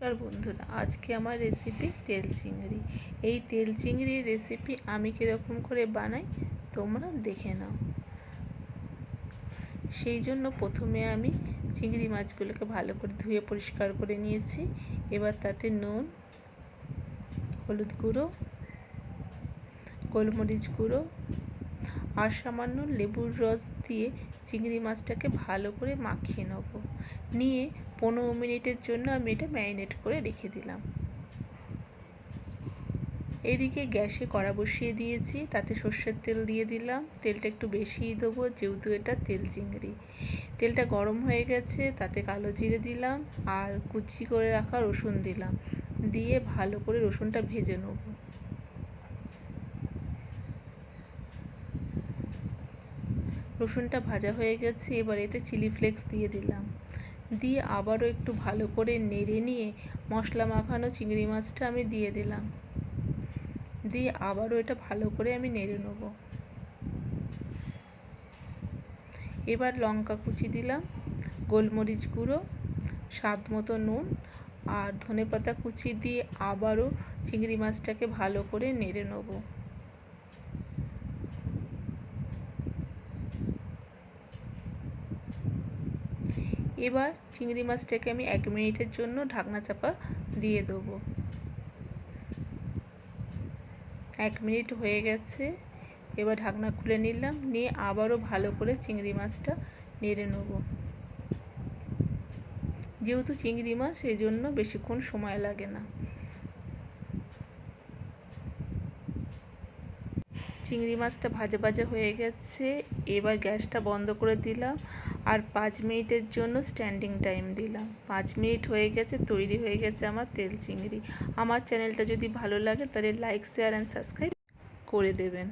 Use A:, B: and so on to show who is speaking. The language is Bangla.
A: নমস্কার বন্ধুরা, আজকে আমার রেসিপি তেল চিংড়ি। এই তেল চিংড়ির রেসিপি আমি কীরকম করে বানাই তোমরা দেখে নাও। সেই জন্য প্রথমে আমি চিংড়ি মাছগুলোকে ভালো করে ধুয়ে পরিষ্কার করে নিয়েছি। এবার তাতে নুন, হলুদ গুঁড়ো, গোলমরিচ গুঁড়ো আর সামান্য লেবুর রস দিয়ে চিংড়ি মাছটাকে ভালো করে মাখিয়ে নেব। নিয়ে পনেরো মিনিটের জন্য আমি এটা ম্যারিনেট করে রেখে দিলাম। এদিকে গ্যাসে কড়া বসিয়ে দিয়েছি, তাতে সর্ষের তেল দিয়ে দিলাম। তেলটা একটু বেশিই দেবো, যেহেতু এটা তেল চিংড়ি। তেলটা গরম হয়ে গেছে, তাতে কালো জিরে দিলাম আর কুচি করে রাখা রসুন দিলাম। দিয়ে ভালো করে রসুনটা ভেজে নেব। রসুনটা ভাজা হয়ে গেছে, এবার এতে চিলি ফ্লেক্স দিয়ে দিলাম। দিয়ে আবারও একটু ভালো করে নেড়ে নিয়ে মশলা মাখানো চিংড়ি মাছটা আমি দিয়ে দিলাম। দিয়ে আবারও এটা ভালো করে আমি নেড়ে নেব। এবার লঙ্কা কুচি দিলাম, গোলমরিচ গুঁড়ো, স্বাদ মতো নুন আর ধনেপাতা কুচি দিয়ে আবারও চিংড়ি মাছটাকে ভালো করে নেড়ে নেব। এবার চিংড়ি মাছটাকে আমি এক মিনিটের জন্য ঢাকনা চাপা দিয়ে দেবো। এক মিনিট হয়ে গেছে, এবার ঢাকনা খুলে নিলাম, নিয়ে আবারও ভালো করে চিংড়ি মাছটা নেড়ে নেব। যেহেতু চিংড়ি মাছ সেই জন্য বেশিক্ষণ সময় লাগে না। চিংড়ি মাছটা ভাজা ভাজা হয়ে গেছে, এবার গ্যাসটা বন্ধ করে দিলাম আর পাঁচ মিনিটের জন্য স্ট্যান্ডিং টাইম দিলাম। পাঁচ মিনিট হয়ে গেছে, তৈরি হয়ে গেছে আমার তেল চিংড়ি। আমার চ্যানেলটা যদি ভালো লাগে তাহলে লাইক শেয়ার অ্যান্ড সাবস্ক্রাইব করে দেবেন।